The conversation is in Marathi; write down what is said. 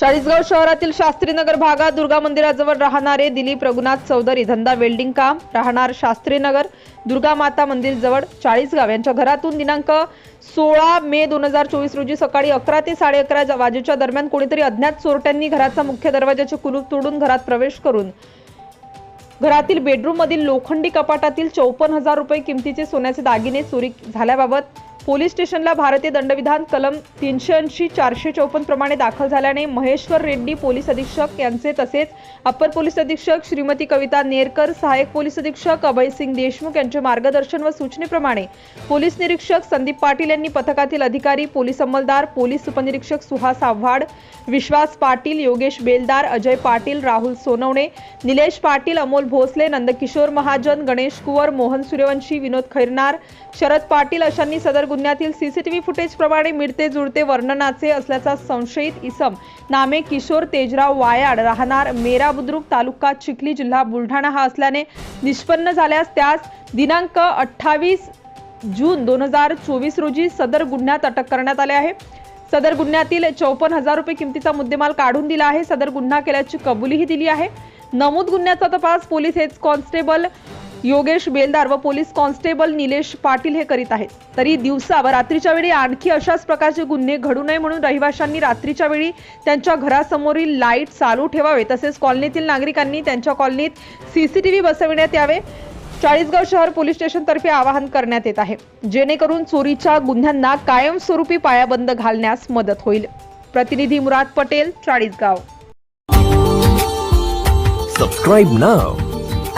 चाळीसगाव शहरातील शास्त्रीनगर भागात दुर्गा मंदिराजवळ राहणारे दिलीप रघुनाथ चौधरी धंदा वेल्डिंग काम. राहणार शास्त्रीनगर दुर्गा माता मंदिर जवळ चाळीसगाव. यांच्या घरातून दिनांक सोळा मे दोन हजार चोवीस रोजी सकाळी अकरा ते साडे अकरा वाजेच्या दरम्यान कोणीतरी अज्ञात चोरट्यांनी घराचा मुख्य दरवाजाचे कुलूप तोडून घरात प्रवेश करून घरातील बेडरूम मधील लोखंडी कपाटातील चौपन्न हजार रुपये किमतीचे सोन्याचे दागिने चोरी झाल्याबाबत पोलीस स्टेशनला भारतीय दंडविधान कलम तीनशे ऐंशी चारशे चौपन्न प्रमाणे दाखल झाल्याने महेश्वर रेड्डी पोलीस अधीक्षक यांचे तसेच अप्पर पोलीस अधीक्षक श्रीमती कविता नेरकर सहाय्यक पोलीस अधीक्षक अभयसिंग देशमुख यांचे मार्गदर्शन व सूचनेप्रमाणे पोलीस निरीक्षक संदीप पाटील यांनी पथकातील अधिकारी पोलीस अंमलदार पोलीस उपनिरीक्षक सुहास आव्हाड विश्वास पाटील योगेश बेलदार अजय पाटील राहुल सोनवणे निलेश पाटील अमोल भोसले नंदकिशोर महाजन गणेश कुवर मोहन सूर्यवंशी विनोद खैरनार शरद पाटील अशांनी सदर गुन्ह्यातील सीसीटीव्ही फुटेज प्रमाणे मिळते जुळते वर्णनाचे असल्याचा संशयित इसम. नामे किशोर तेजराव वायाड राहणार मेरा बुद्रुक तालुका चिखली जिल्हा बुलढाणा हा असल्याने निष्पन्न झाल्यास त्यास दिनांक अठ्ठावीस जून दोन हजार चोवीस रोजी सदर गुन्ह्यात अटक करण्यात आले आहे. सदर गुन्ह्यातील चौपन्न हजार रुपये किमतीचा मुद्देमाल काढून दिला आहे. सदर गुन्हा केल्याची कबुलीही दिली आहे. नमूद गुन्ह्याचा तपास पोलीस हेड कॉन्स्टेबल योगेश बेलदार व पोलीस कॉन्स्टेबल निलेश पाटील हे करीत आहेत. तरी दिवसा व रात्रीच्या वेळी आणखी अशाच प्रकारचे गुन्हे घडू नये म्हणून रहिवाशांनी रात्रीच्या वेळी त्यांच्या घरासमोरील लाइट चालू ठेवावे तसेच कॉलनीतील नागरिकांनी त्यांच्या कॉलनीत सीसीटीव्ही बसविण्यात यावे. चाळीसगाव शहर पोलीस स्टेशनतर्फे आवाहन करण्यात येत आहे. जेणेकरून चोरीच्या गुन्ह्यांना कायमस्वरूपी पायाबंद घालण्यास मदत होईल. प्रतिनिधी Murad Patel Chalisgaon. Subscribe now